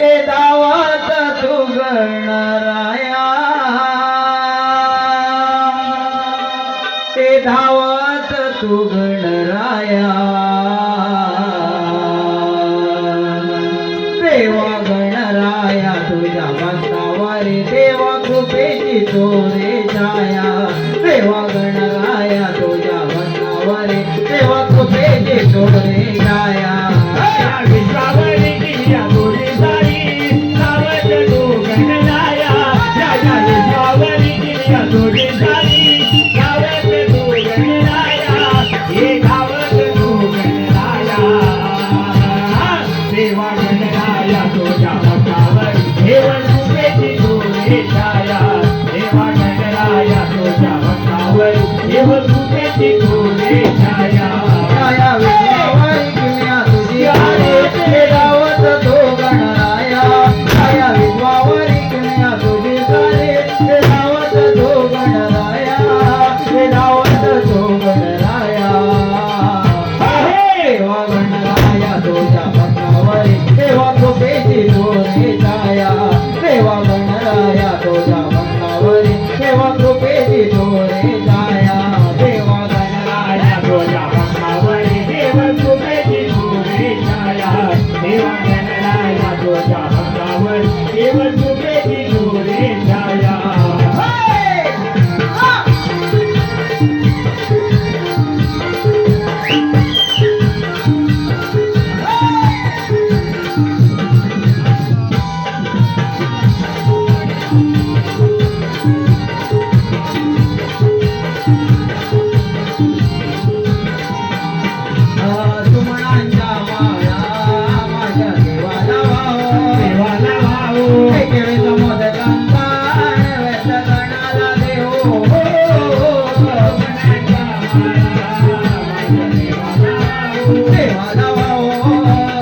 ते धावात गणराया ते धावात गणराया देवा गणराया तुझ्या भक्तावारी देवा कृपेची तोरे जाया देवा देवा तुझ्या हातावर. केवळ तुझे ಮಾಡವೋ